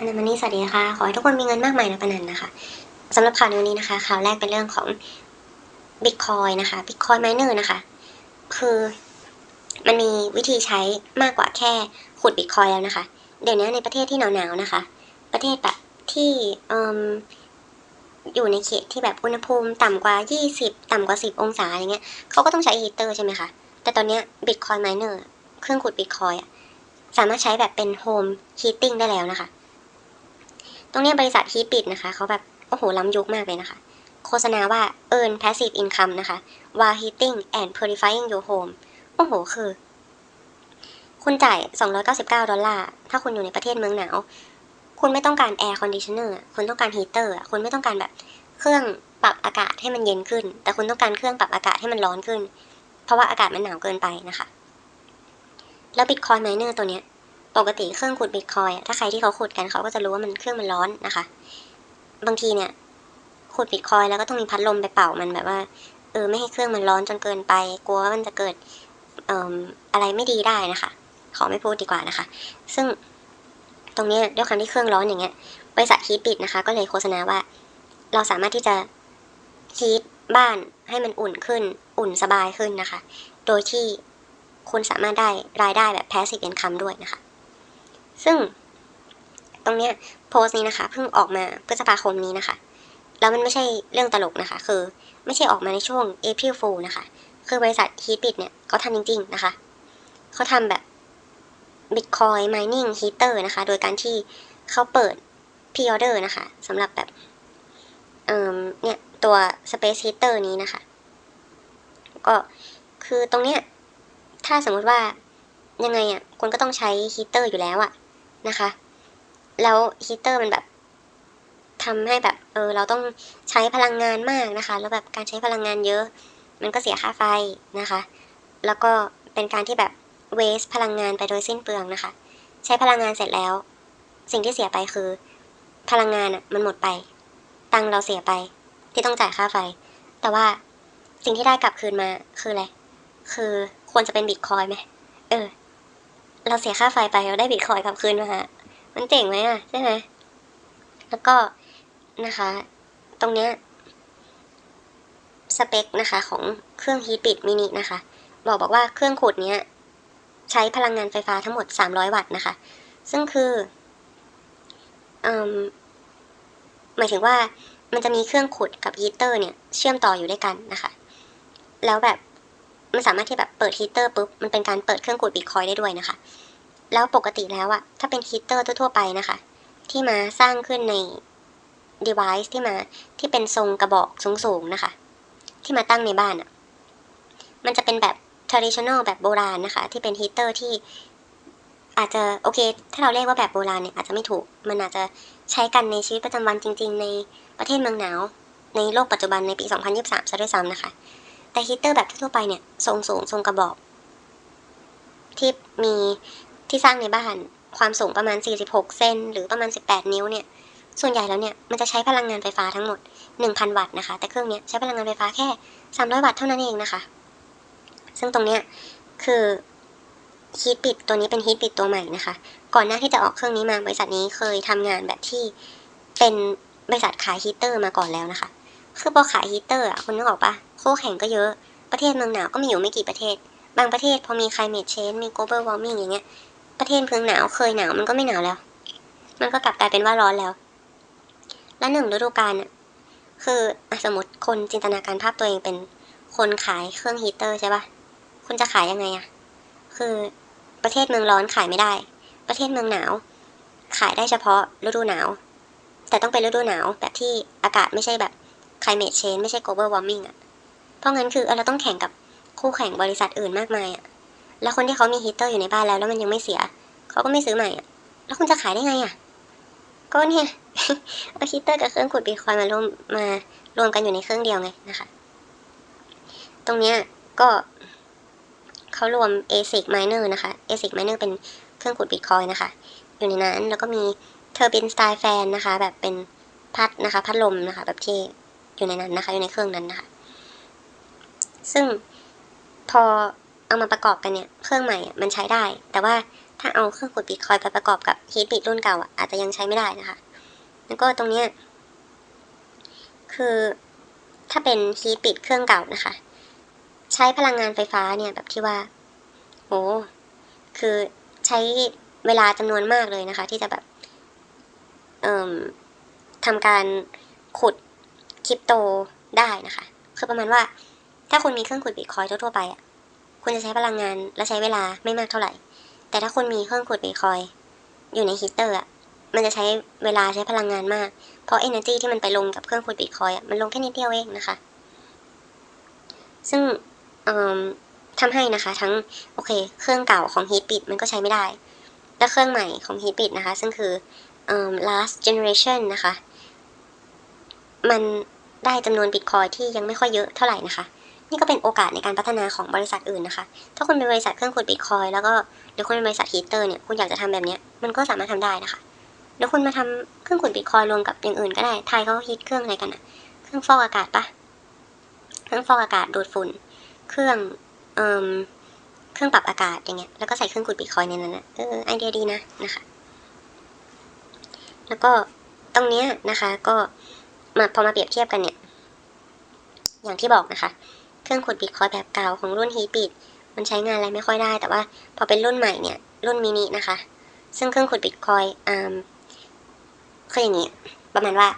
อันนั้นวันนี้สวัสดีนะคะ ขอให้ทุกคนมีเงินมากมายนะปนันนะคะสำหรับข่าวในวันนี้นะคะ ข่าวแรกเป็นเรื่องของ Bitcoin นะคะ Bitcoin Miner นะคะ คือมันมีวิธีใช้มากกว่าแค่ขุด Bitcoin แล้วนะคะ เดี๋ยวนี้ในประเทศที่หนาวๆนะคะ ประเทศแบบที่ออยู่ในเขตที่แบบอุณหภูมิต่ำกว่า 20 ต่ำกว่า 10 องศาอะไรเงี้ยเขาก็ต้องใช้ฮีเตอร์ใช่ไหมคะ แต่ตอนนี้ Bitcoin Miner เครื่องขุด Bitcoin อะสามารถใช้แบบเป็น Home Heating ได้แล้วนะคะ ตรงนี้บริษัทฮีปิดนะคะ เขาแบบ โอ้โห ล้ำยุคมากเลยนะคะ โฆษณาว่า earn passive income นะคะ while heating and purifying your home โอ้โห คือ คุณจ่าย 299 ดอลลาร์ ถ้าคุณอยู่ในประเทศเมืองหนาว คุณไม่ต้องการ air conditioner อะคุณต้องการ heater อะคุณไม่ต้องการแบบเครื่องปรับอากาศให้มันเย็นขึ้น แต่คุณต้องการเครื่องปรับอากาศให้มันร้อนขึ้น เพราะว่าอากาศมันหนาวเกินไปนะคะ แล้ว Bitcoin Miner ตัวเนี้ย ปกติเครื่องขุดบิตคอยถ้าใครที่เขาขุดกันเขาก็จะรู้ว่ามันเครื่องมันร้อนนะคะ บางทีเนี่ยขุดบิตคอยแล้วก็ต้องมีพัดลมไปเป่ามันแบบว่าเออไม่ให้เครื่องมันร้อนจนเกินไป กลัวว่ามันจะเกิดเอ่ออะไรไม่ดีได้นะคะ ขอไม่พูดดีกว่านะคะ ซึ่งตรงนี้ด้วยความที่เครื่องร้อนอย่างเงี้ยบริษัทฮีทบิดนะคะ ก็เลยโฆษณาว่า เราสามารถที่จะฮีทบ้านให้มันอุ่นขึ้น อุ่นสบายขึ้นนะคะ โดยที่คุณสามารถได้รายได้แบบ passive income ด้วยนะคะ ซึ่งตรงเนี้ยโพสต์นี้นะคะเพิ่งออกมาพฤษภาคมนี้นะคะ แล้วมันไม่ใช่เรื่องตลกนะคะ คือไม่ใช่ออกมาในช่วง April Fool นะคะ คือบริษัท Heatbit เนี่ยเขาทำจริง ๆ นะคะ เขาทำแบบ Bitcoin mining heater นะคะ โดยการที่เขาเปิด pre-order นะคะสำหรับแบบเอ่อเนี่ยตัว space heater นี้นะคะ ก็คือตรงเนี้ยถ้าสมมติว่ายังไงอะคุณก็ต้องใช้ฮีเตอร์อยู่แล้วอะ นะคะ แล้วฮีเตอร์มันแบบทำให้แบบเออเราต้องใช้พลังงานมากนะคะ แล้วแบบการใช้พลังงานเยอะ มันก็เสียค่าไฟนะคะ แล้วก็เป็นการที่แบบเวสพลังงานไปโดยสิ้นเปลืองนะคะ ใช้พลังงานเสร็จแล้ว สิ่งที่เสียไปคือ พลังงานอะมันหมดไป ตังเราเสียไป ที่ต้องจ่ายค่าไฟ แต่ว่าสิ่งที่ได้กลับคืนมาคืออะไรคือควรจะเป็นบิตคอยไหมเออ เราเสียค่าไฟไปเราได้บิตคอยกลับคืนมาฮะ มันเจ๋งไหมอะใช่ไหมแล้วก็นะคะ ตรงเนี้ยสเปคนะคะของเครื่องฮีทปิดมินินะคะ บอกบอกว่าเครื่องขูดเนี้ยใช้พลังงานไฟฟ้าทั้งหมด 300 วัตต์นะคะ ซึ่งคืออหมายถึงว่ามันจะมีเครื่องขุดกับฮีเตอร์เนี่ย เชื่อมต่ออยู่ด้วยกันนะคะ แล้วแบบ มันสามารถที่แบบเปิดฮีเตอร์ปุ๊บ มันเป็นการเปิดเครื่องขูดบิตคอยได้ด้วยนะคะ แล้วปกติแล้วอะถ้าเป็นฮีเตอร์ทั่วๆไปนะคะ ที่มาสร้างขึ้นใน device ที่มาที่เป็นทรงกระบอกสูงๆนะคะ ที่มาตั้งในบ้านอะมันจะเป็นแบบ traditional แบบโบราณนะคะ ที่เป็นฮีเตอร์ที่อาจจะโอเค ถ้าเราเรียกว่าแบบโบราณเนี่ยอาจจะไม่ถูก มันอาจจะใช้กันในชีวิตประจำวันจริง ๆ ในประเทศเมืองหนาว ในโลกปัจจุบันในปี 2023ซะด้วยซ้ำนะคะ แต่ฮีเตอร์แบบทั่วไปเนี่ยทรงสูงทรงกระบอก ที่มีที่สร้างในบ้านความสูงประมาณ 46 เซนหรือประมาณ 18 นิ้วเนี่ย ส่วนใหญ่แล้วเนี่ย มันจะใช้พลังงานไฟฟ้าทั้งหมด 1,000 วัตต์นะคะ แต่เครื่องนี้ใช้พลังงานไฟฟ้าแค่ 300 วัตต์เท่านั้นเองนะคะ ซึ่งตรงเนี้ยคือฮีทปิดตัวนี้เป็นฮีทปิดตัวใหม่นะคะ ก่อนหน้าที่จะออกเครื่องนี้มาบริษัทนี้เคยทำงานแบบที่เป็นบริษัทขายฮีเตอร์มาก่อนแล้วนะคะ คือพอขายฮีเตอร์อะคุณนึกออกปะคู่แข่งก็เยอะ ประเทศเมืองหนาวก็มีอยู่ไม่กี่ประเทศ บางประเทศพอมี climate change มี global warming อย่างเงี้ย ประเทศเมืองหนาวเคยหนาวมันก็ไม่หนาวแล้ว มันก็กลับกลายเป็นว่าร้อนแล้ว และหนึ่งฤดูกาลน่ะคืออสมมติคนจินตนาการภาพตัวเองเป็นคนขายเครื่องฮีเตอร์ใช่ปะคุณจะขายยังไงอะคือประเทศเมืองร้อนขายไม่ได้ ประเทศเมืองหนาว ขายได้เฉพาะฤดูหนาว แต่ต้องเป็นฤดูหนาวแบบที่อากาศไม่ใช่แบบ climate change ไม่ใช่ global warming อะเพราะงั้นคือเราต้องแข่งกับคู่แข่งบริษัทอื่นมากมายอะแล้วคนที่เขามีฮีเตอร์อยู่ในบ้านแล้วแล้วมันยังไม่เสีย เขาก็ไม่ซื้อใหม่อะแล้วคุณจะขายได้ไงอะก็เนี่ยเอาฮีเตอร์กับเครื่องขุดบิตคอยมารวมมารวมกันอยู่ในเครื่องเดียวไงนะคะ ตรงเนี้ยก็เขารวม ASIC miner นะคะ ASIC miner เป็นเครื่องขุดบิตคอยน์นะคะ อยู่ในนั้นแล้วก็มีเทอร์บินสไตล์แฟนนะคะ แบบเป็นพัดนะคะ พัดลมนะคะ แบบที่ อยู่ในนั้นนะคะ อยู่ในเครื่องนั้นนะคะ ซึ่งพอเอามาประกอบกันเนี่ย เครื่องใหม่อะมันใช้ได้ แต่ว่าถ้าเอาเครื่องขุดบิตคอยไปประกอบกับฮีทบิตรุ่นเก่าอะอาจจะยังใช้ไม่ได้นะคะ แล้วก็ตรงเนี้ยคือถ้าเป็นฮีทบิตเครื่องเก่านะคะ ใช้พลังงานไฟฟ้าเนี่ยแบบที่ว่าโอ้คือใช้เวลาจำนวนมากเลยนะคะ ที่จะแบบเอ่อทำการขุด คริปโตได้นะคะ คือประมาณว่า ถ้าคุณมีเครื่องขุดบิตคอยทั่วๆไปอะคุณจะใช้พลังงานและใช้เวลาไม่มากเท่าไหร่ แต่ถ้าคุณมีเครื่องขุดบิตคอยอยู่ในฮีเตอร์อะมันจะใช้เวลาใช้พลังงานมาก เพราะ energy ที่มันไปลงกับเครื่องขุดบิตคอยอะมันลงแค่นิดเดียวเองนะคะ ซึ่งทำให้นะคะทั้งโอเค เครื่องเก่าของ Heatbit มันก็ใช้ไม่ได้ และเครื่องใหม่ของ Heatbit นะคะ ซึ่งคือ last generation นะคะ มันได้จำนวนบิตคอยที่ยังไม่ค่อยเยอะเท่าไหร่นะคะ นี่ก็เป็นโอกาสในการพัฒนาของบริษัทอื่นนะคะ ถ้าคุณเป็นบริษัทเครื่องขุดบิตคอยแล้วก็หรือคุณเป็นบริษัทฮีเตอร์เนี่ยคุณอยากจะทำแบบนี้มันก็สามารถทำได้นะคะแล้วคุณมาทำเครื่องขุดบิตคอยรวมกับอย่างอื่นก็ได้ไทยเขาฮิตเครื่องอะไรกันอะเครื่องฟอกอากาศปะเครื่องฟอกอากาศดูดฝุ่น เครื่องเอ่อเครื่องปรับอากาศอย่างเงี้ยแล้วก็ใส่เครื่องขุดบิตคอยในนั้นนะเออไอเดียดีนะนะคะ แล้วก็ตรงเนี้ยนะคะก็ มาพอมาเปรียบเทียบกันเนี่ย อย่างที่บอกนะคะ เครื่องขุดบิตคอยแบบเก่าของรุ่นฮีบิตมันใช้งานอะไรไม่ค่อยได้ แต่ว่าพอเป็นรุ่นใหม่เนี่ย รุ่นมินินะคะ ซึ่งเครื่องขุดบิตคอยอ่าคืออย่างนี้ ประมาณว่า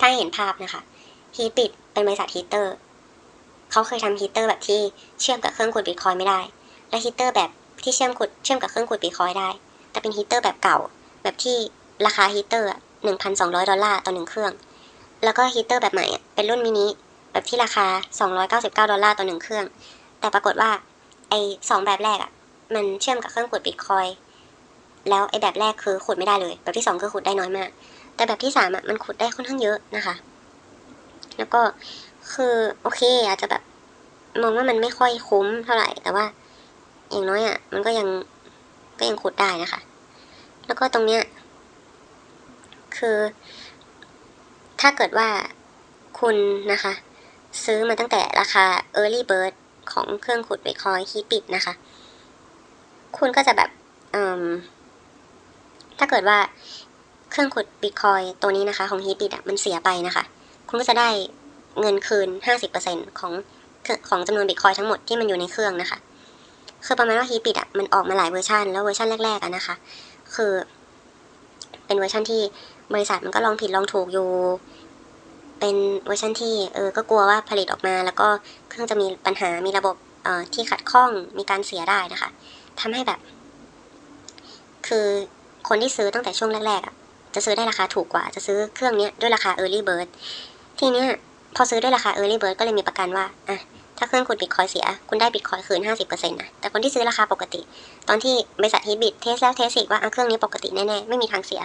ถ้าเห็นภาพนะคะฮีบิตเป็นบริษัทฮีเตอร์เขาเคยทำฮีเตอร์แบบที่เชื่อมกับเครื่องขุดบิตคอยไม่ได้ และฮีเตอร์แบบที่เชื่อมขุดเชื่อมกับเครื่องขุดบิตคอยได้ แต่เป็นฮีเตอร์แบบเก่า แบบที่ราคาฮีเตอร์ หนึ่งพันสองร้อยดอลลาร์ต่อหนึ่งเครื่อง แล้วก็ฮีเตอร์แบบใหม่เป็นรุ่นมินิแบบที่ราคาสองร้อยเก้าสิบเก้าดอลลาร์ต่อหนึ่งเครื่อง แต่ปรากฏว่าไอ้สองแบบแรกอะมันเชื่อมกับเครื่องขุดบิตคอยแล้วไอ้แบบแรกคือขุดไม่ได้เลย แบบที่สองคือขุดได้น้อยมาก แต่แบบที่สามอะมันขุดได้ค่อนข้างเยอะนะคะ แล้วก็คือโอเคอาจจะแบบมองว่ามันไม่ค่อยคุ้มเท่าไหร่ แต่ว่าอย่างน้อยอะมันก็ยังก็ยังขุดได้นะคะ แล้วก็ตรงเนี้ย คือ ถ้าเกิดว่าคุณนะคะ ซื้อมาตั้งแต่ราคา early bird ของเครื่องขุด Bitcoin ฮีปิดนะคะ คุณก็จะแบบถ้าเกิดว่าเครื่องขุด Bitcoin ตัวนี้นะคะ ของฮีปิดอะมันเสียไปนะคะ คุณก็จะได้เงินคืน 50%ของของจำนวน Bitcoin ทั้งหมดที่มันอยู่ในเครื่องนะคะ คือประมาณว่าฮีปิดอะมันออกมาหลายเวอร์ชันแล้วเวอร์ชันแรกๆอะนะคะ คือเป็นเวอร์ชันที่ บริษัทมันก็ลองผิดลองถูกอยู่ เป็นเวอร์ชันที่เออก็กลัวว่าผลิตออกมา แล้วก็เครื่องจะมีปัญหามีระบบเอ่อที่ขัดข้องมีการเสียได้นะคะทำให้แบบ คือคนที่ซื้อตั้งแต่ช่วงแรกๆอะจะซื้อได้ราคาถูกกว่า จะซื้อเครื่องนี้ด้วยราคา early bird ทีเนี้ยพอซื้อด้วยราคา early bird ก็เลยมีประกันว่าอะถ้าเครื่องคุณบิตคอยเสีย คุณได้บิตคอยคืน 50%นะแต่คนที่ซื้อราคาปกติ ตอนที่บริษัทฮีบิตเทสแล้วเทสอีกว่าเครื่องนี้ปกติแน่ ๆ ไม่มีทางเสีย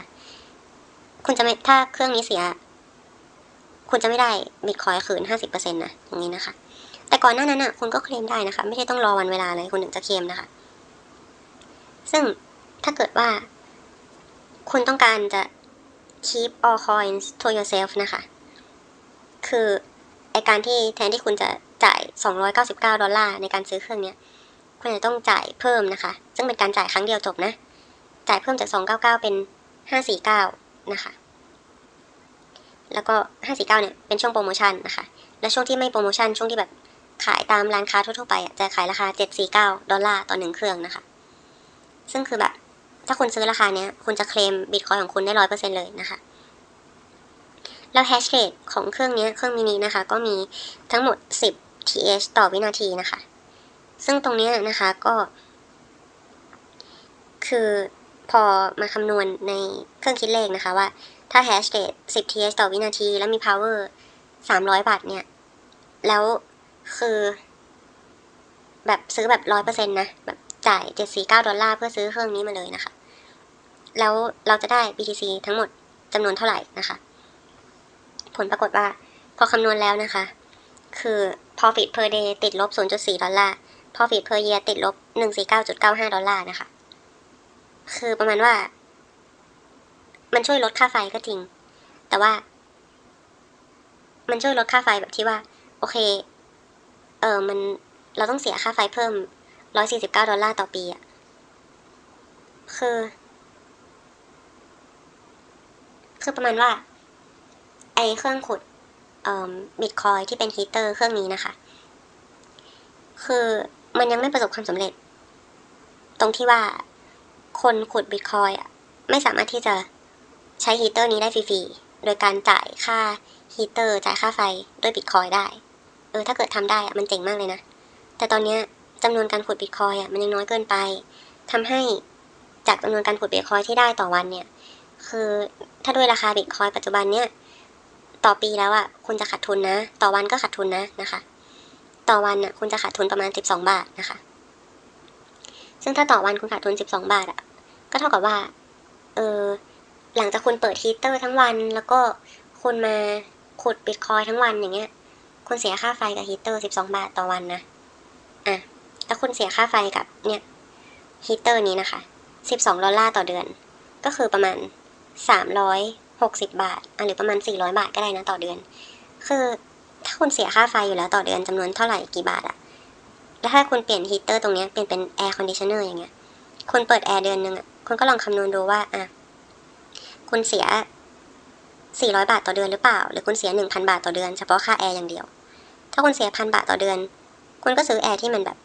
คุณจะไม่ถ้าเครื่องนี้เสีย คุณจะไม่ได้บิตคอยคืน50%นต์นะอย่างนี้นะคะ แต่ก่อนหน้านั้นอะคุณก็เคลมได้นะคะ ไม่ใช่ต้องรอวันเวลาเลยคุณถึงจะเคลมนะคะ ซึ่งถ้าเกิดว่า คุณต้องการจะ keep all coins to yourself นะคะ คือไอการที่แทนที่คุณจะจ่าย 299 ดอลลาร์ในการซื้อเครื่องนี้คุณจะต้องจ่ายเพิ่มนะคะ ซึ่งเป็นการจ่ายครั้งเดียวจบนะ จ่ายเพิ่มจาก 299 เป็น 549 นะคะ แล้วก็ 549 เนี่ย เป็นช่วงโปรโมชั่นนะคะ และช่วงที่ไม่โปรโมชั่น ช่วงที่แบบขายตามร้านค้าทั่วๆไปจะขายราคา 749 ดอลลาร์ต่อหนึ่งเครื่องนะคะ ซึ่งคือแบบ ถ้าคุณซื้อราคาเนี้ย คุณจะเคลมบิตคอยของคุณได้ร้อยเปอร์เซ็นเลยนะคะ แล้วแฮชเรทของเครื่องนี้เครื่องมินินะคะ ก็มีทั้งหมด 10 th ต่อวินาทีนะคะ ซึ่งตรงนี้นะคะก็ คือ พอมาคำนวณในเครื่องคิดเลขนะคะว่า ถ้าแฮชเรท10 th ต่อวินาที แล้วมี power 300 บาทเนี่ย แล้วคือ แบบซื้อแบบร้อยเปอร์เซ็นต์นะ แบบจ่าย749ดอลลาร์เพื่อซื้อเครื่องนี้มาเลยนะคะ แล้วเราจะได้ BTC ทั้งหมดจำนวนเท่าไหร่นะคะ ผลปรากฏว่า พอคำนวณแล้วนะคะ คือ profit per day ติดลบ 0.4 ดอลลาร์ profit per year ติดลบ 149.95 ดอลลาร์นะคะ คือประมาณว่า มันช่วยลดค่าไฟก็จริง แต่ว่า มันช่วยลดค่าไฟแบบที่ว่า โอเค เออมันเราต้องเสียค่าไฟเพิ่ม149ดอลลาร์ต่อปีอะคือ คือประมาณว่า ไอเครื่องขุดเอ่อบิตคอยที่เป็นฮีเตอร์เครื่องนี้นะคะ คือมันยังไม่ประสบความสำเร็จ ตรงที่ว่า คนขุดบิตคอยอะไม่สามารถที่จะใช้ฮีเตอร์นี้ได้ฟรีๆ โดยการจ่ายค่าฮีเตอร์จ่ายค่าไฟด้วยบิตคอยได้ เออถ้าเกิดทำได้อะมันเจ๋งมากเลยนะ แต่ตอนเนี้ยจำนวนการขุดบิตคอยอะมันยังน้อยเกินไปทำให้จากจำนวนการขุดบิตคอยที่ได้ต่อวันเนี่ย คือถ้าด้วยราคาบิตคอยปัจจุบันเนี่ยต่อปีแล้วอะคุณจะขาดทุนนะ ต่อวันก็ขาดทุนนะนะคะ ต่อวันอะคุณจะขาดทุนประมาณสิบสองบาทนะคะ ซึ่งถ้าต่อวันคุณขาดทุนสิบาทอะก็เท่ากับว่า เออหลังจากคุณเปิดฮีเตอร์ทั้งวัน แล้วก็คุณมาขุดบิตคอยทั้งวันอย่างเงี้ย คุณเสียค่าไฟกับฮีเตอร์สิบาทต่อวันนะ อะ แล้วคุณเสียค่าไฟกับเนี่ยฮีเตอร์นี้นะคะสิบสองดอลลาร์ต่อเดือน ก็คือประมาณสามร้อยหกสิบาทอะหรือประมาณสี่ร้อยบาทก็ได้นะต่อเดือน คือถ้าคุณเสียค่าไฟอยู่แล้วต่อเดือนจำนวนเท่าไหร่กี่บาทอะ แล้วถ้าคุณเปลี่ยนฮีเตอร์ตรงนี้เปลี่ยนเป็นแอร์คอนดิชเนอร์อย่างเงี้ยคุณเปิดแอร์เดือนหนึ่งอะคุณก็ลองคำนวณดูว่าอะคุณเสียสี่ร้อยบาทต่อเดือนหรือเปล่า หรือคุณเสียหนึ่งพันบาทต่อเดือนเฉพาะค่าแอร์อย่างเดียว ถ้าคุณเสียพันบาทต่อเดือน คุณก็ซื้อแอร์ที่มันแบบ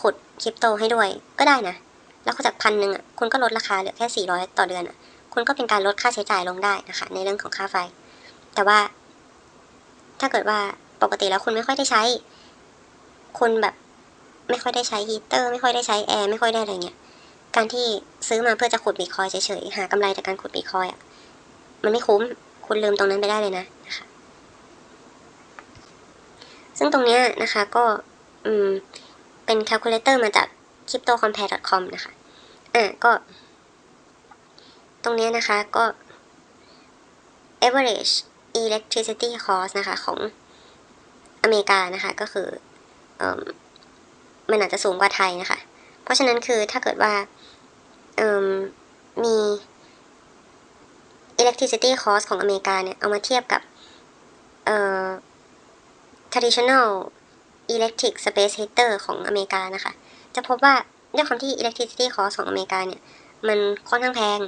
ขุดคริปโตให้ด้วยก็ได้นะ แล้วจากพันหนึ่งอะคุณก็ลดราคาเหลือแค่สี่ร้อยต่อเดือนอะคุณก็เป็นการลดค่าใช้จ่ายลงได้นะคะ ในเรื่องของค่าไฟ แต่ว่า ถ้าเกิดว่าปกติแล้วคุณไม่ค่อยได้ใช้ คุณแบบ ไม่ค่อยได้ใช้ฮีเตอร์ ไม่ค่อยได้ใช้แอร์ไม่ค่อยได้อะไรเงี้ยการที่ซื้อมาเพื่อจะขุดบิตคอยเฉยๆหากำไรจากการขุดบิตคอยอะมันไม่คุ้มคุณลืมตรงนั้นไปได้เลยนะนะคะซึ่งตรงเนี้ยนะคะก็อืมเป็น calculator มาจาก cryptocompare.com นะคะอะก็ ตรงเนี้ยนะคะก็ average electricity cost นะคะของอเมริกานะคะก็คืออ มันอาจจะสูงกว่าไทยนะคะ เพราะฉะนั้นคือถ้าเกิดว่ามี electricity cost ของอเมริกาเนี่ย เอามาเทียบกับ traditional electric space heater ของอเมริกานะคะ จะพบว่าด้วยความที่ electricity cost ของอเมริกาเนี่ย มันค่อนข้างแพง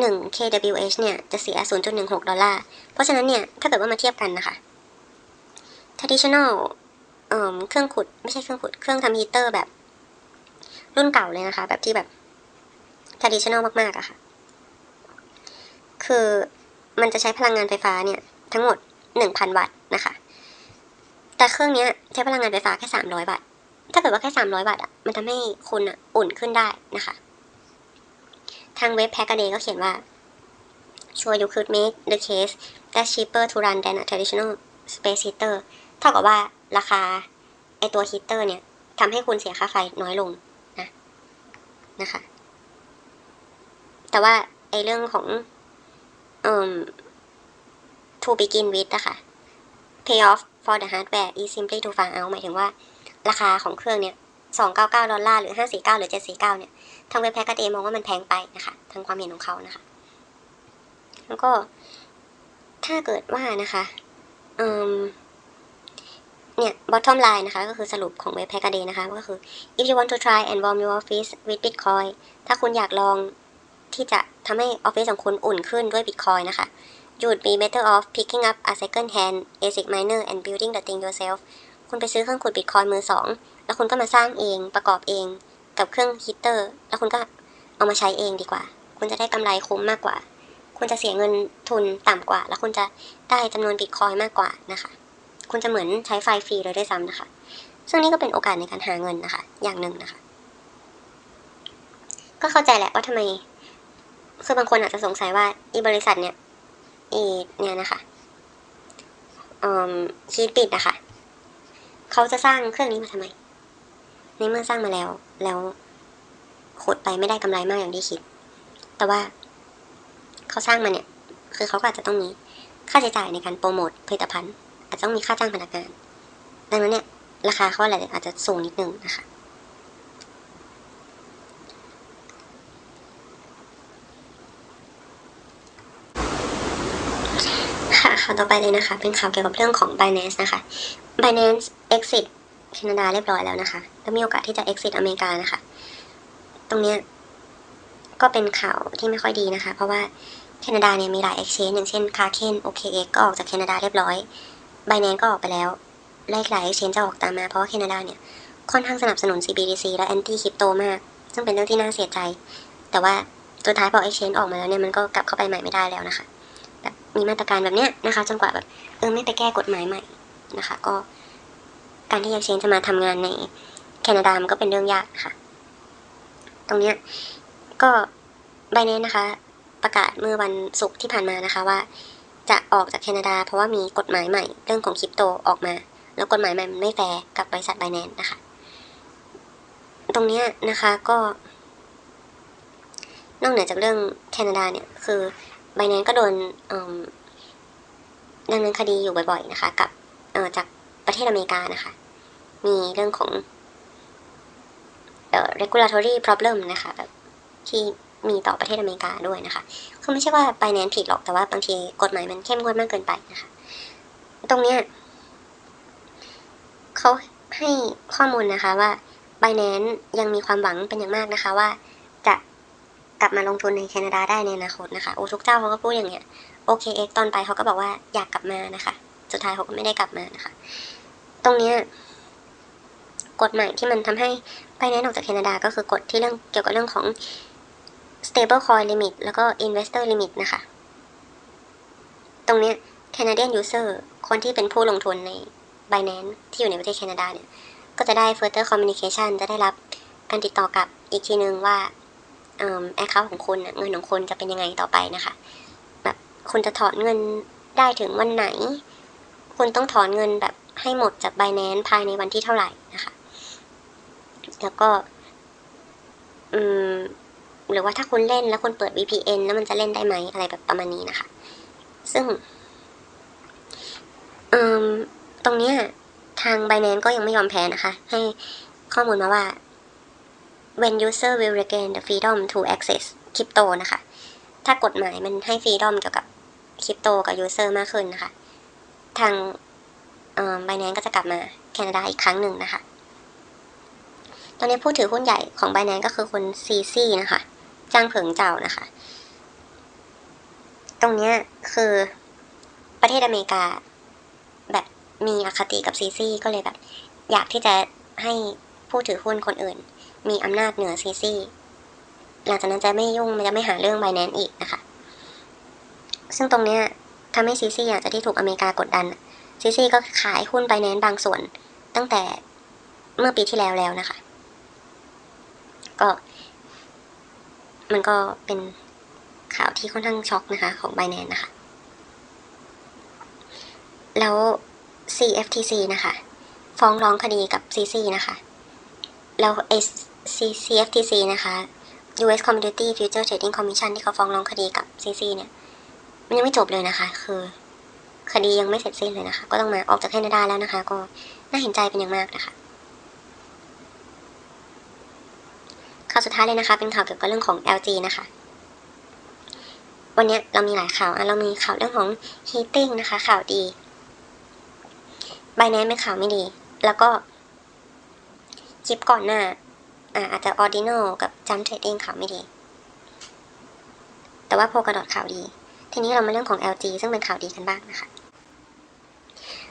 1 kWh เนี่ย จะเสีย 0.16 ดอลลาร์ เพราะฉะนั้นเนี่ย ถ้าเกิดว่ามาเทียบกันนะคะ traditional เอ่อเครื่องขุดไม่ใช่เครื่องขุด เครื่องทำฮีเตอร์แบบ รุ่นเก่าเลยนะคะ แบบที่แบบ traditional มากๆอะค่ะ คือมันจะใช้พลังงานไฟฟ้าเนี่ย ทั้งหมด 1,000 วัตต์นะคะ แต่เครื่องนี้ใช้พลังงานไฟฟ้าแค่ 300 วัตต์ ถ้าเกิดว่าแค่ 300 วัตต์อะมันทำให้คุณอะอุ่นขึ้นได้นะคะ ทางเว็บแพ็กเดย์ก็เขียนว่า sure you could make the case that cheaper to run than a traditional space heater เท่ากับว่า ราคาไอตัวฮีเตอร์เนี่ยทำให้คุณเสียค่าไฟน้อยลงนะนะคะ แต่ว่าไอเรื่องของเอ่อ to begin with นะคะ pay off for the hardware is simply too far out หมายถึงว่า ราคาของเครื่องเนี่ย299 ดอลลาร์หรือ 549 หรือ 749 เนี่ย ทางเว็บแพ็กเกจมองว่ามันแพงไปนะคะ ทางความเห็นของเขานะคะ แล้วก็ถ้าเกิดว่านะคะ เอ่ม เนี่ย bottom line นะคะ ก็คือสรุปของเว็บแพ็กเกจนะคะ ก็คือ if you want to try and warm your office with Bitcoin ถ้าคุณอยากลองที่จะทำให้ออฟฟิศของคุณอุ่นขึ้นด้วย Bitcoin นะคะ you would be better off picking up a second hand ASIC miner and building the thing yourself คุณไปซื้อเครื่องขุด Bitcoin มือสอง แล้วคุณก็มาสร้างเอง ประกอบเอง กับเครื่องฮีเตอร์ แล้วคุณก็เอามาใช้เองดีกว่า คุณจะได้กำไรคุ้มมากกว่า คุณจะเสียเงินทุนต่ำกว่า แล้วคุณจะได้จำนวนบิตคอยมากกว่านะคะ คุณจะเหมือนใช้ไฟฟรีเลยด้วยซ้ำนะคะ ซึ่งนี่ก็เป็นโอกาสในการหาเงินนะคะ อย่างหนึ่งนะคะ ก็เข้าใจแหละว่าทำไม คือบางคนอาจจะสงสัยว่าอีบริษัทเนี่ยอีเนี่ยนะคะคีดปิดนะคะเขาจะสร้างเครื่องนี้มาทำไม ในเมื่อสร้างมาแล้ว แล้วขุดไปไม่ได้กำไรมากอย่างที่คิด แต่ว่าเขาสร้างมาเนี่ย คือเขาก็อาจจะต้องมีค่าใช้จ่ายในการโปรโมทผลิตภัณฑ์ อาจจะต้องมีค่าจ้างพนักงาน ดังนั้นเนี่ยราคาเขาอะไรอาจจะสูงนิดนึงนะคะ ค่ะข่าวต่อไปเลยนะคะ เป็นข่าวเกี่ยวกับเรื่องของ Binance นะคะ Binance exit แคนาดาเรียบร้อยแล้วนะคะ แล้วมีโอกาสที่จะ exit อเมริกานะคะ ตรงเนี้ยก็เป็นข่าวที่ไม่ค่อยดีนะคะ เพราะว่าแคนาดาเนี่ยมีหลาย exchange อย่างเช่น Kraken OKX ก็ออกจากแคนาดาเรียบร้อย Binance ก็ออกไปแล้วและอีกหลาย exchange จะออกตามมาเพราะว่าแคนาดาเนี่ย ค่อนข้างสนับสนุน CBDC และ anti crypto มาก ซึ่งเป็นเรื่องที่น่าเสียใจ แต่ว่าสุดท้ายพอ exchange ออกมาแล้วเนี่ยมันก็กลับเข้าไปใหม่ไม่ได้แล้วนะคะแบบมีมาตรการแบบเนี้ยนะคะจนกว่าแบบเออไม่ไปแก้กฎหมายใหม่นะคะ ก็การที่ exchange จะมาทำงานในแคนาดามันก็เป็นเรื่องยากนะคะตรงเนี้ยก็ไบแนนนะคะ ประกาศเมื่อวันศุกร์ที่ผ่านมานะคะว่า จะออกจากแคนาดา เพราะว่ามีกฎหมายใหม่เรื่องของคริปโตออกมา แล้วกฎหมายใหม่มันไม่แฟร์กับบริษัทไบแนนนะคะ ตรงนี้นะคะก็ นอกเหนือจากเรื่องแคนาดาเนี่ย คือไบแนนก็โดนดำเนินคดีอยู่บ่อยๆนะคะ กับจากประเทศอเมริกานะคะ มีเรื่องของ regulatory problem นะคะแบบที่ มีต่อประเทศอเมริกาด้วยนะคะคือไม่ใช่ว่า Binance ผิดหรอกแต่ว่าบางทีกฎหมายมันเข้มงวดมากเกินไปนะคะ ตรงเนี้ยเขาให้ข้อมูลนะคะว่า Binance ยังมีความหวังเป็นอย่างมากนะคะว่า จะกลับมาลงทุนในแคนาดาได้ในอนาคตนะคะโอ้ทุกเจ้าเขาก็พูดอย่างเงี้ย OKX ตอนไปเขาก็บอกว่าอยากกลับมานะคะ สุดท้ายเขาก็ไม่ได้กลับมานะคะ ตรงเนี้ยกฎหมายที่มันทำให้ไปแนนออกจากแคนาดาก็คือกฎที่เรื่องเกี่ยวกับเรื่องของ stable coin limit แล้วก็ investor limit นะคะ ตรงนี้ Canadian user คนที่เป็นผู้ลงทุนใน Binance ที่อยู่ในประเทศแคนาดาเนี่ย ก็จะได้ further communication จะได้รับการติดต่อกลับอีกทีนึงว่าเอ่อ account ของคุณเงินของคุณจะเป็นยังไงต่อไปนะคะแบบคุณจะถอนเงินได้ถึงวันไหน คุณต้องถอนเงินแบบให้หมดจาก Binance ภายในวันที่เท่าไหร่นะคะ แล้วก็ อืม หรือว่าถ้าคุณเล่นแล้วคุณเปิด VPN แล้วมันจะเล่นได้ไหมอะไรแบบประมาณนี้นะคะ ซึ่งตรงเนี้ยทาง Binance ก็ยังไม่ยอมแพ้นะคะ ให้ข้อมูลมาว่า when user will regain the freedom to access crypto นะคะ ถ้ากฎหมายมันให้ freedom เกี่ยวกับคริปโตกับ user มากขึ้นนะคะ ทางเอ่อ Binance ก็จะกลับมาแคนาดาอีกครั้งหนึ่งนะคะ อนนี้ผู้ถือหุ้นใหญ่ของ Binance ก็คือคุณซีซี่นะคะจ้างเผิงเจ้านะคะ ตรงเนี้ยคือประเทศอเมริกา แบบมีอคติกับซีซี่ก็เลยแบบ อยากที่จะให้ผู้ถือหุ้นคนอื่น มีอำนาจเหนือซีซี่หลังจากนั้นจะไม่ยุ่งมันจะไม่หาเรื่องไบแนนอีกนะคะ ซึ่งตรงเนี้ยทำให้ซีซี่อยากจะที่ถูกอเมริกากดดันซีซี่ก็ขายหุ้นไบแนนบางส่วน ตั้งแต่เมื่อปีที่แล้วแล้วนะคะ ก็ มันก็เป็นข่าวที่ค่อนข้างช็อกนะคะ ของ b บ n a n c e นะคะ แล้ว CFTC นะคะ ฟ้องร้องคดีกับ CC นะคะ แล้วไอ CFTC นะคะ US Commodity Future Trading Commission ที่เขาฟ้องร้องคดีกับ CC เนี่ย มันยังไม่จบเลยนะคะ คือคดียังไม่เสร็จสิ้นเลยนะคะ ก็ต้องมาออกจากแคนาดาแล้วนะคะ ก็น่าเห็นใจเป็นอย่างมากนะคะ ข่าวสุดท้ายเลยนะคะ เป็นข่าวเกี่ยวกับเรื่องของ LG นะคะ วันนี้เรามีหลายข่าวอะเรามีข่าวเรื่องของ heating นะคะ ข่าวดี Binance เป็นข่าวไม่ดี แล้วก็คลิปก่อนหน้าอ่าอาจจะ Ordino กับ Jump Trading ข่าวไม่ดี แต่ว่าโพกระดอดข่าวดี ทีนี้เรามาเรื่องของ LG ซึ่งเป็นข่าวดีกันบ้างนะคะ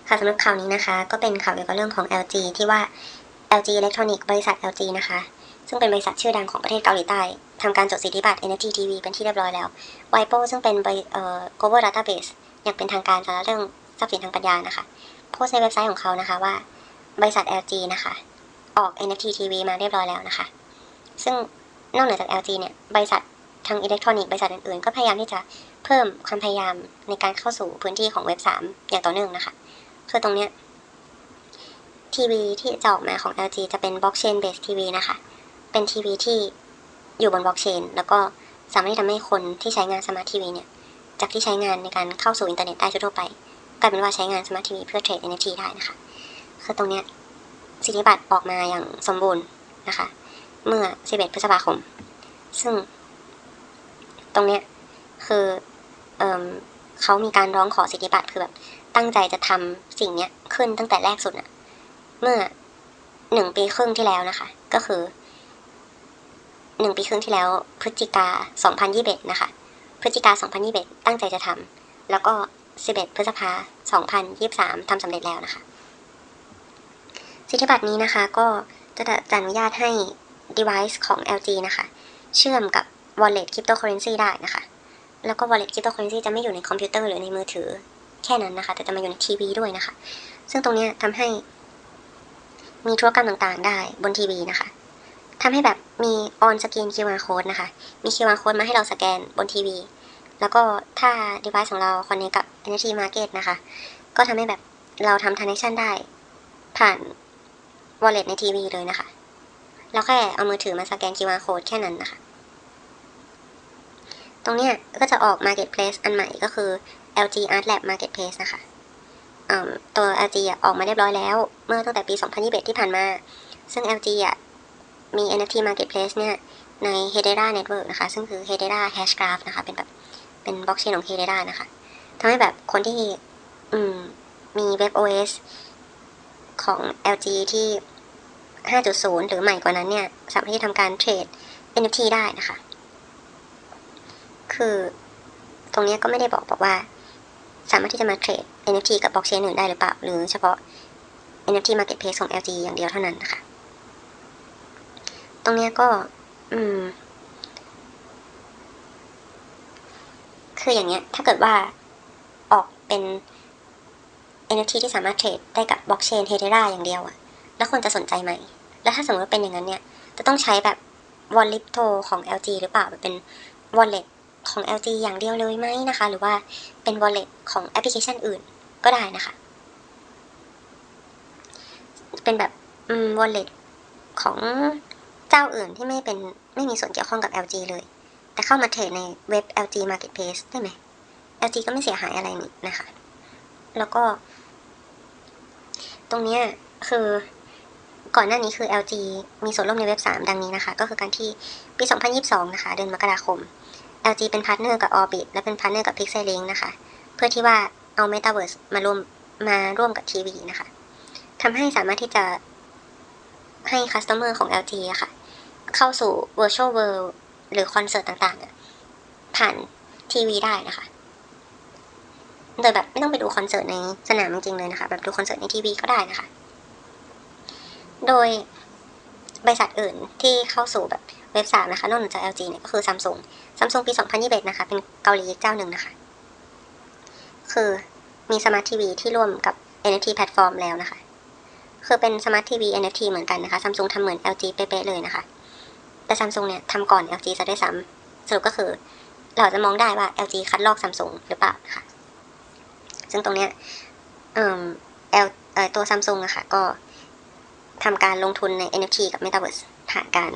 ค่ะสำหรับข่าวนี้นะคะ ก็เป็นข่าวเกี่ยวกับเรื่องของ LG ที่ว่า LG Electronic บริษัท LG นะคะ ซึ่งเป็นบริษัทชื่อดังของประเทศเกาหลีใต้ทำการจดสิทธิบัตร NFT TV เป็นที่เรียบร้อยแล้ว WIPO ซึ่งเป็นบริเอ่อ global database อย่างเป็นทางการสำหรับเรื่องทรัพย์สินทางปัญญานะคะ โพสในเว็บไซต์ของเขานะคะว่า บริษัท LG นะคะ ออก NFT TV มาเรียบร้อยแล้วนะคะ ซึ่งนอกเหนือจาก LG เนี่ย บริษัททางอิเล็กทรอนิกส์บริษัทอื่นๆ ก็พยายามที่จะเพิ่มความพยายามในการเข้าสู่พื้นที่ของเว็บ 3 อย่างต่อเนื่องนะคะ คือตรงเนี้ยทีวีที่จะออกมาของ LG จะเป็น blockchain based TV นะคะ เป็นทีวีที่อยู่บนบล็อกเชน แล้วก็สามารถที่ทำให้คนที่ใช้งานสมาร์ททีวีเนี่ย จากที่ใช้งานในการเข้าสู่อินเทอร์เน็ตได้ทั่วไปกลายเป็นว่าใช้งานสมาร์ททีวีเพื่อเทรด NFT ได้นะคะ คือตรงเนี้ยสิทธิบัตรออกมาอย่างสมบูรณ์นะคะ เมื่อ 11 พฤษภาคม ซึ่ง ตรงเนี้ยคือเออเขามีการร้องขอสิทธิบัตรคือแบบตั้งใจจะทำสิ่งเนี้ยขึ้นตั้งแต่แรกสุดอะเมื่อหนึ่งปีครึ่งที่แล้วนะคะ ก็คือ หนึ่งปีครึ่งที่แล้ว พฤศจิกา 2021 นะคะ พฤศจิกา 2021 ตั้งใจจะทำแล้วก็ 11 พฤษภา 2023 ทำสำเร็จแล้วนะคะ สิทธิบัตรนี้นะคะก็จะจะอนุญาตให้ device ของ LG นะคะ เชื่อมกับ wallet cryptocurrency ได้นะคะ แล้วก็ wallet cryptocurrency จะไม่อยู่ในคอมพิวเตอร์หรือในมือถือแค่นั้นนะคะ แต่จะมาอยู่ในทีวีด้วยนะคะ ซึ่งตรงนี้ทำให้มีธุรกรรมต่างๆ ได้บนทีวีนะคะ ทำให้แบบมี on screen QR code นะคะ มี QR code มาให้เราสแกนบนทีวี แล้วก็ถ้า device ของเรา connect กับ NFT market นะคะ ก็ทำให้แบบเราทำ transaction ได้ ผ่าน wallet ในทีวีเลยนะคะ เราแค่เอามือถือมาสแกน QR code แค่นั้นนะคะ ตรงเนี้ยก็จะออก marketplace อันใหม่ก็คือ LG Art Lab Marketplace นะคะตัว LG อออกมาเรียบร้อยแล้ว เมื่อตั้งแต่ปี 2021 ที่ผ่านมา ซึ่ง LG อะ มี NFT Marketplace เนี่ย ใน Hedera Network นะคะ ซึ่งคือ Hedera Hashgraph นะคะ เป็นแบบ เป็นบล็อกเชนของ Hedera นะคะทำให้แบบคนที่อืมมี Web OS ของ LG ที่ 5.0 หรือใหม่กว่านั้นเนี่ย สามารถที่ทำการเทรด NFT ได้นะคะ คือตรงนี้ก็ไม่ได้บอกบอกว่า สามารถที่จะมาเทรด NFT กับบล็อกเชนอื่นได้หรือเปล่า หรือเฉพาะ NFT Marketplace ของ LG อย่างเดียวเท่านั้นนะคะ รงเนี้ยก็ อืม คืออย่างเงี้ย ถ้าเกิดว่าออกเป็น NFT ที่สามารถเทรดได้กับบล็อกเชน Hedera อย่างเดียวอะแล้วคนจะสนใจไหม แล้วถ้าสมมติว่าเป็นอย่างนั้นเนี่ย จะต้องใช้แบบ wallet ของ LG หรือเปล่าแบบเป็น wallet ของ LG อย่างเดียวเลยไหมนะคะ หรือว่าเป็น wallet ของแอปพลิเคชันอื่นก็ได้นะคะ เป็นแบบวอืม wallet ของ เจ้าอื่นที่ไม่เป็นไม่มีส่วนเกี่ยวข้องกับ LG เลย แต่เข้ามาเทรดในเว็บ LG Marketplace ได้ไหม LG ก็ไม่เสียหายอะไรนี่นะคะ แล้วก็ ตรงนี้คือก่อนหน้านี้คือ LG มีส่วนร่วมในเว็บ 3 ดังนี้นะคะ ก็คือการที่ปี 2022 นะคะ เดือนมกราคม LG เป็นพาร์ทเนอร์กับ Orbit และเป็นพาร์ทเนอร์กับ Pixelink นะคะ เพื่อที่ว่าเอา Metaverse มาร่วมมาร่วมกับทีวีนะคะทำให้สามารถที่จะให้ Customer ของ LG อะค่ะ เข้าสู่ Virtual World หรือคอนเสิร์ตต่างๆ ผ่านทีวีได้นะคะ โดยแบบไม่ต้องไปดูคอนเสิร์ตในสนามจริงเลยนะคะ แบบดูคอนเสิร์ตในทีวีก็ได้นะคะ โดยบริษัทอื่นที่เข้าสู่แบบเว็บสามนะคะ นอกจาก LG เนี่ยก็คือ Samsung Samsung ปี 2021 นะคะ เป็นเกาหลีเจ้าหนึ่งนะคะ คือมีสมาร์ททีวีที่ร่วมกับ NFT แพลตฟอร์มแล้วนะคะ คือเป็นสมาร์ททีวี NFT เหมือนกันนะคะ Samsung ทำเหมือน LG เป๊ะๆเลยนะคะ แต่ Samsung เนี่ยทำก่อน LG ซะด้วยซ้ำสรุปก็คือ เราจะมองได้ว่า LG คัดลอก Samsung หรือเปล่านะคะซึ่งตรงเนี้ยเอ่อ L เอ่อตัว Samsung อะค่ะก็ทำการลงทุนใน NFT กับ Metaverse ผ่านการ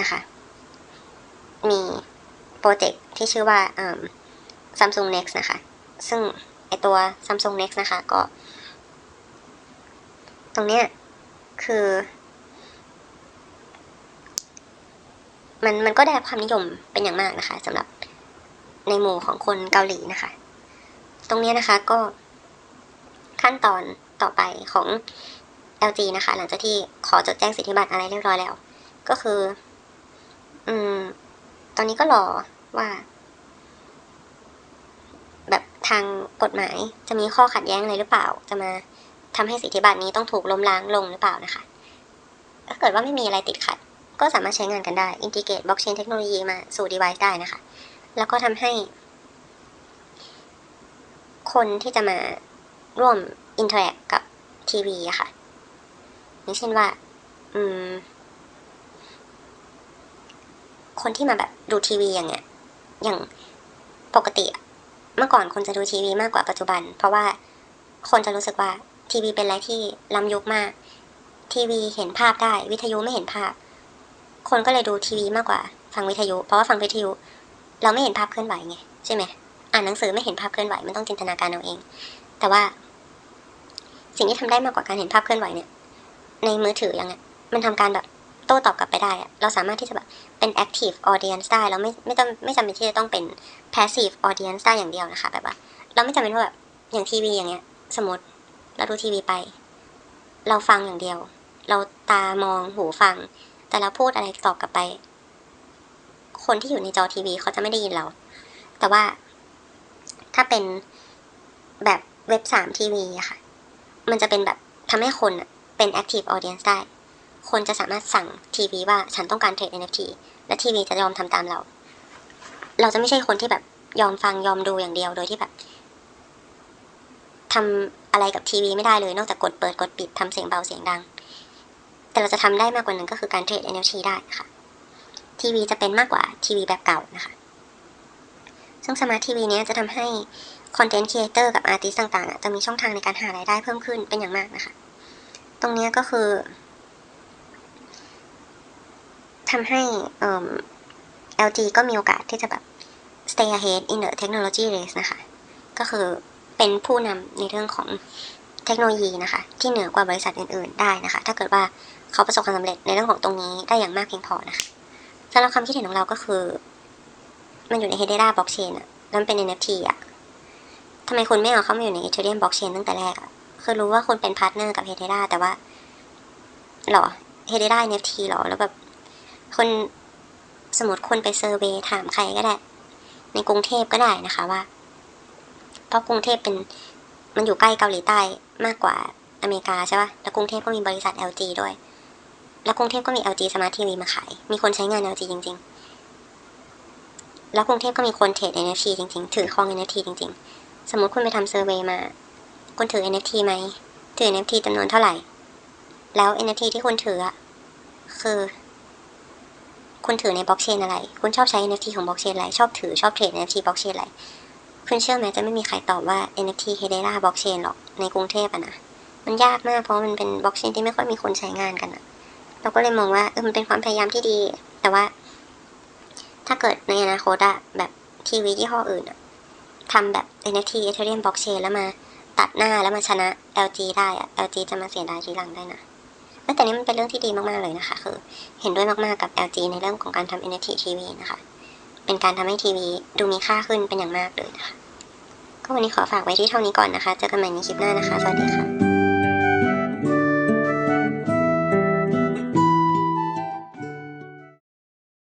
นะคะ มีโปรเจกต์ที่ชื่อว่า Samsung Next นะคะ ซึ่งไอตัว Samsung Next นะคะก็ ตรงเนี้ยคือ มันมันก็ได้รับความนิยมเป็นอย่างมากนะคะสำหรับในหมู่ของคนเกาหลีนะคะ ตรงนี้นะคะก็ขั้นตอนต่อไปของ LG นะคะ หลังจากที่ขอจดแจ้งสิทธิบัตรอะไรเรียบร้อยแล้ว ก็คือ อืม ตอนนี้ก็รอว่า แบบทางกฎหมายจะมีข้อขัดแย้งอะไรหรือเปล่า จะมาทำให้สิทธิบัตรนี้ต้องถูกล้มล้างลงหรือเปล่านะคะถ้าเกิดว่าไม่มีอะไรติดขัด ก็สามารถใช้งานกันได้อินทิเกรตบล็อกเชนเทคโนโลยีมาสู่ device ได้นะคะ แล้วก็ทำให้ คนที่จะมาร่วมอินเทอร์แอคกับทีวีอะค่ะอย่างเช่นว่า อืม คนที่มาแบบดูทีวีอย่างเงี้ย อย่างปกติ เมื่อก่อนคนจะดูทีวีมากกว่าปัจจุบัน เพราะว่าคนจะรู้สึกว่าทีวีเป็นอะไรที่ล้ำยุคมาก ทีวีเห็นภาพได้ วิทยุไม่เห็นภาพ คนก็เลยดูทีวีมากกว่าฟังวิทยุ เพราะว่าฟังวิทยุ เราไม่เห็นภาพเคลื่อนไหวไงใช่ไหมอ่านหนังสือไม่เห็นภาพเคลื่อนไหวมันต้องจินตนาการเอาเอง แต่ว่า สิ่งที่ทำได้มากกว่าการเห็นภาพเคลื่อนไหวเนี่ย ในมือถืออย่างเงี้ยมันทำการแบบโต้ตอบกลับไปได้อะเราสามารถที่จะแบบเป็น active audience ได้เราไม่ไม่ต้องไม่จำเป็นที่จะต้องเป็น passive audience ได้อย่างเดียวนะคะ แบบว่า เราไม่จำเป็นว่าแบบอย่างทีวีอย่างเงี้ย สมมติเราดูทีวีไป เราฟังอย่างเดียว เราตามองหูฟัง แต่เราพูดอะไรตอบกลับไป คนที่อยู่ในจอทีวีเขาจะไม่ได้ยินเรา แต่ว่าถ้าเป็นแบบเว็บสามทีวีอะค่ะ มันจะเป็นแบบทำให้คนเป็น active audience ได้ คนจะสามารถสั่งทีวีว่าฉันต้องการเทรด NFT และทีวีจะยอมทำตามเรา เราจะไม่ใช่คนที่แบบยอมฟังยอมดูอย่างเดียวโดยที่แบบทำอะไรกับทีวีไม่ได้เลยนอกจากกดเปิดกดปิดทำเสียงเบาเสียงดัง แต่เราจะทำได้มากกว่านั้นก็คือการเทรด NFT ได้ค่ะทีวีจะเป็นมากกว่าทีวีแบบเก่านะคะ ซึ่งสมาร์ททีวีนี้จะทำให้คอนเทนต์ครีเอเตอร์กับอาร์ติสต่างๆอะจะมีช่องทางในการหารายได้เพิ่มขึ้นเป็นอย่างมากนะคะ ตรงนี้ก็คือทำให้เอิ่ม LG ก็มีโอกาสที่จะแบบ stay ahead in the technology race นะคะ ก็คือเป็นผู้นำในเรื่องของ เทคโนโลยีนะคะ ที่เหนือกว่าบริษัทอื่น ๆ ได้นะคะ ถ้าเกิดว่าเขาประสบความสำเร็จในเรื่องของตรงนี้ได้อย่างมากเพียงพอนะคะสำหรับความคิดเห็นของเราก็คือ มันอยู่ใน Hedera blockchain อะแล้วมันเป็น NFT อะทำไมคุณไม่เอาเข้ามาอยู่ใน Ethereum blockchain ตั้งแต่แรกอะคือรู้ว่าคุณเป็นพาร์ทเนอร์กับ Hedera แต่ว่าหรอ Hedera NFT หรอ แล้วแบบคนสมมติคนไปเซอร์เวยถามใครก็ได้ ในกรุงเทพก็ได้นะคะว่า เพราะกรุงเทพเป็น มันอยู่ใกล้เกาหลีใต้มากกว่าอเมริกาใช่ปะแล้วกรุงเทพก็มีบริษัท LG ด้วย แล้วกรุงเทพก็มี LG Smart TV มาขาย มีคนใช้งาน LG จริง ๆ แล้วกรุงเทพก็มีคนเทรด NFT จริง ๆ ถือครอง NFT จริง ๆ สมมติคุณไปทำเซอร์เวย์มา คุณถือ NFT ไหม ถือ NFT จำนวนเท่าไหร่ แล้ว NFT ที่คุณถืออะคือ คุณถือในบล็อกเชนอะไร คุณชอบใช้ NFT ของบล็อกเชนอะไร ชอบถือ ชอบเทรด NFT บล็อกเชนอะไร คุณเชื่อไหมจะไม่มีใครตอบว่า NFT Hedera บล็อกเชนหรอกในกรุงเทพอะนะมันยากมากเพราะมันเป็นบล็อกเชนที่ไม่ค่อยมีคนใช้งานกันอะเราก็เลยมองว่าเออมันเป็นความพยายามที่ดี แต่ว่า ถ้าเกิดในอนาคตอะแบบทีวียี่ห้ออื่นอะทำแบบ NFT Ethereum Blockchain แล้วมาตัดหน้าแล้วมาชนะ LG ได้อะ LG จะมาเสียดายทีหลังได้นะแต่นี่มันเป็นเรื่องที่ดีมาก ๆ เลยนะคะ คือ เห็นด้วยมาก ๆ กับ LG ในเรื่องของการทำ NFT TV นะคะ เป็นการทำให้ทีวีดูมีค่าขึ้นเป็นอย่างมากเลยนะคะ ก็วันนี้ขอฝากไว้ที่เท่านี้ก่อนนะคะ เจอกันใหม่ในคลิปหน้านะคะ สวัสดีค่ะ